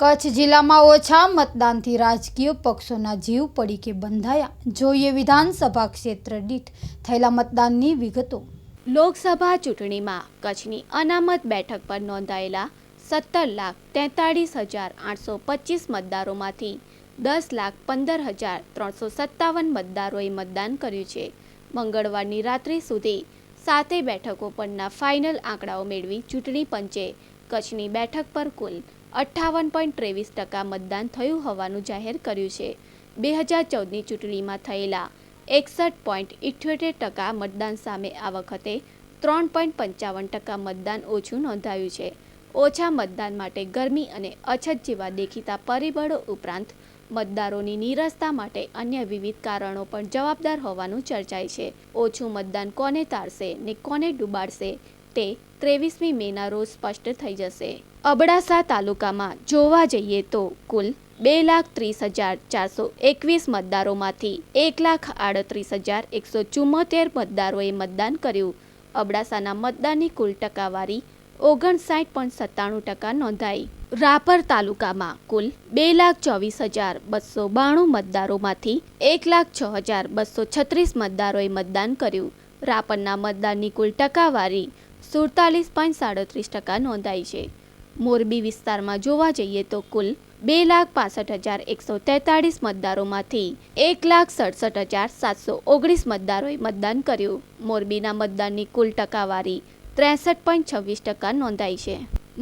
કચ્છ જિલ્લામાં ઓછા મતદાનથી રાજકીય પક્ષોના જીવ પડી કે બંધાયા. જોઈએ વિધાનસભા ક્ષેત્ર દીઠ થયેલા મતદાનની વિગતો. લોકસભા ચૂંટણીમાં કચ્છની અનામત બેઠક પર નોંધાયેલા સત્તર લાખ તેતાળીસ હજાર આઠસો પચીસ મતદારોમાંથી દસ લાખ પંદર હજાર ત્રણસો સત્તાવન મતદારોએ મતદાન કર્યું છે. મંગળવારની રાત્રિ સુધી સાતે બેઠકો પરના ફાઇનલ આંકડાઓ મેળવી ચૂંટણી પંચે કચ્છની બેઠક પર કુલ અઠ્ઠાવન પોઈન્ટ ત્રેવીસ ટકા મતદાન થયું હોવાનું જાહેર કર્યું છે. બે હજાર ચૌદની ચૂંટણીમાં થયેલા એકસઠ પોઈન્ટ ઇઠ્યોતેર ટકા મતદાન સામે આ વખતે ત્રણ પોઈન્ટ પંચાવન ટકા મતદાન ઓછું નોંધાયું છે. ઓછા મતદાન માટે ગરમી અને અછત જેવા દેખીતા પરિબળો ઉપરાંત મતદારોની નીરસતા માટે અન્ય વિવિધ કારણો પણ જવાબદાર હોવાનું ચર્ચાય છે. ઓછું મતદાન કોને તારશે ને કોને ડૂબાડશે તે ત્રેવીસમી મેના રોજ સ્પષ્ટ થઈ જશે. અબડાસા તાલુકામાં જોવા જઈએ તો કુલ બે લાખ ત્રીસ હજાર ચારસો એકવીસ મતદારોમાંથી એક લાખ આડત્રીસ હજાર એકસો ચુમ્મોતેર મતદારોએ મતદાન કર્યું. અબડાસાના મતદાનની કુલ ટકાવારી ઓગણસાઠ પોઈન્ટ સત્તાણું ટકા નોંધાઈ. રાપર તાલુકામાં કુલ બે લાખ ચોવીસ હજાર બસો બાણું મતદારોમાંથી એક લાખ છ હજાર બસો છત્રીસ મતદારોએ મતદાન કર્યું. રાપરના મતદાનની કુલ ટકાવારી સુડતાલીસ પોઈન્ટ સાડત્રીસ ટકા નોંધાઈ છે. મોરબી વિસ્તારમાં જોવા જઈએ તો કુલ બે લાખ પાસઠ હજાર એકસો તેતાળીસ મતદારોમાંથી એક લાખ સડસઠ હજાર સાતસો ઓગણીસ મતદારોએ મતદાન કર્યું. મોરબીના મતદાનની કુલ ટકાવારી ત્રેસઠ પોઈન્ટ છવ્વીસ ટકા નોંધાઈ છે.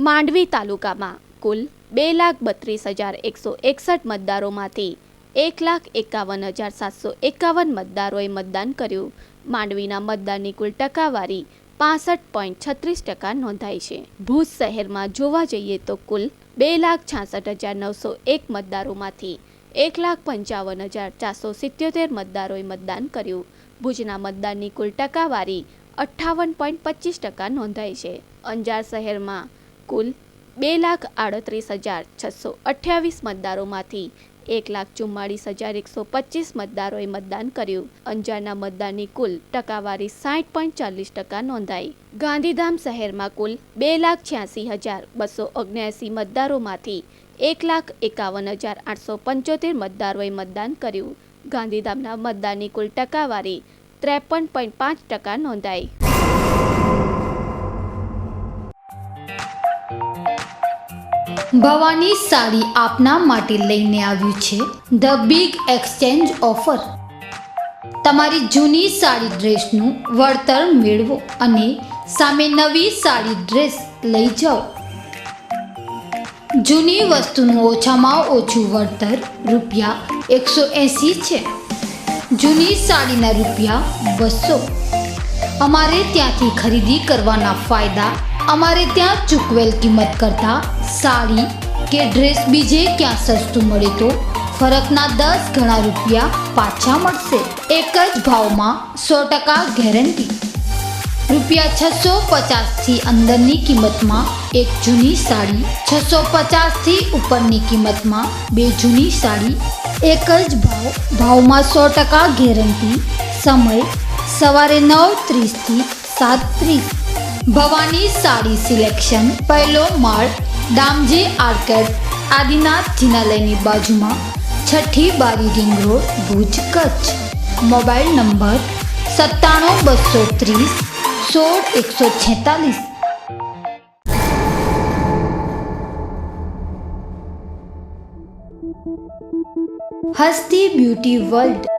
માંડવી તાલુકામાં કુલ બે લાખ બત્રીસ હજાર એકસો એકસઠ મતદારોમાંથી એક લાખ એકાવન હજાર સાતસો એકાવન મતદારોએ મતદાન કર્યું. માંડવીના મતદાનની કુલ ટકાવારી પાસઠ પોઈન્ટ છત્રીસ ટકા નોંધાઈ છે. ભુજ શહેરમાં જોવા જઈએ તો કુલ બે લાખ છાસઠ હજાર નવસો એક મતદારોમાંથી એક લાખ પંચાવન હજાર ચારસો સિત્યોતેર મતદારોએ મતદાન કર્યું. ભુજના મતદાનની કુલ ટકાવારી અઠ્ઠાવન પોઈન્ટ પચીસ ટકા નોંધાઈ છે. અંજાર શહેરમાં કુલ બે લાખ આડત્રીસ હજાર છસો અઠ્યાવીસ મતદારોમાંથી એક લાખ ચુમ્માળીસ હજાર એકસો પચીસ મતદારોએ મતદાન કર્યું. અંજારના મતદાનની કુલ ટકાવારી સાઠ પોઈન્ટ ચાલીસ ટકા નોંધાઈ. ગાંધીધામ શહેરમાં કુલ બે લાખ છ્યાસી હજાર બસો ઓગણ્યાસી મતદારોમાંથી એક લાખ એકાવન હજાર આઠસો પંચોતેર મતદારોએ મતદાન કર્યું. ગાંધીધામના મતદાનની કુલ ટકાવારી ત્રેપન પોઈન્ટ પાંચ ટકા નોંધાઈ. ભવાની સાડી આપના માટે લઈને આવ્યું છે. ધ બિગ એક્સચેન્જ ઓફર તમારી જૂની સાડી ડ્રેસનું વળતર મેળવો અને સામે નવી સાડી ડ્રેસ લઈ જાઓ. જૂની વસ્તુનું ઓછામાં ઓછું વળતર રૂપિયા એકસો એંસી છે. જૂની સાડીના રૂપિયા બસો. અમારે ત્યાંથી ખરીદી કરવાના ફાયદા અમારે ત્યાં ચૂકવેલ કિંમત કરતાં સાડી કે ડ્રેસ બીજે ક્યાં સસ્તું મળે તો ફરકના દસ ઘણા રૂપિયા પાછા મળશે. એક જ ભાવમાં સો ટકા ગેરંટી. રૂપિયા છસો પચાસથી અંદરની કિંમતમાં એક જૂની સાડી, છસો પચાસથી ઉપરની કિંમતમાં બે જૂની સાડી. એક જ ભાવ, ભાવમાં સો ટકા ગેરંટી. સમય સવારે નવ ત્રીસથી સાત ત્રીસ. ભવાની સાડી સિલેક્શન, પહેલો માળ, દામજી આર્કેડ, આદિનાથ જિનાલયની બાજુમાં, છઠ્ઠી બારી ring road, Bhuj Kutch. Mobile number સત્તાણું બસો ત્રીસ, સોળ એકસો છેતાલીસ. હસ્તી બ્યુટી વર્લ્ડ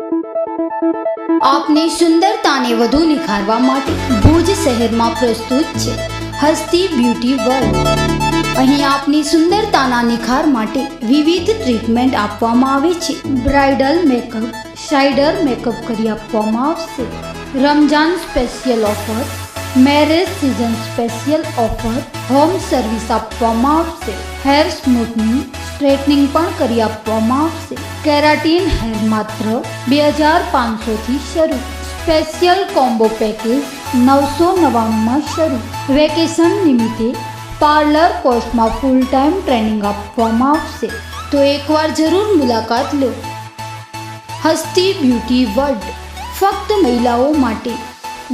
આપની સુંદરતાને વધુ નિખારવા માટે ભુજ શહેરમાં પ્રસ્તુત છે હસ્તી બ્યુટી વર્લ્ડ. અહીં આપની સુંદરતાના નિખાર માટે વિવિધ ટ્રીટમેન્ટ આપવામાં આવે છે. બ્રાઇડલ મેકઅપ શાઇડર મેકઅપ કરી આપવામાં આવશે. Ramzan special offer marriage season special offer home service આપવામાં આવશે હેર સ્મૂથનિંગ સ્ટ્રેટનિંગ પણ કરી આપવામાં આવશે કેરાટીન હેર માત્ર બે હજાર પાંચસોથી શરૂ સ્પેશિયલ કોમ્બો પેકેજ નવસો નવ્વાણુંમાં શરૂ વેકેશન નિમિત્તે પાર્લર કોર્સમાં ફૂલ ટાઈમ ટ્રેનિંગ આપવામાં આવશે તો એકવાર જરૂર મુલાકાત લો હસ્તી બ્યુટી વર્લ્ડ ફક્ત મહિલાઓ માટે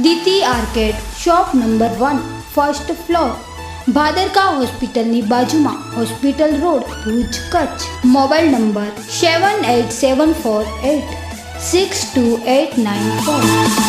Diti arcade, shop number one, first floor. Bhadarka હોસ્પિટલની બાજુમાં hospital road, Bhuj Kutch. Mobile number seven eight seven four eight six two eight nine four.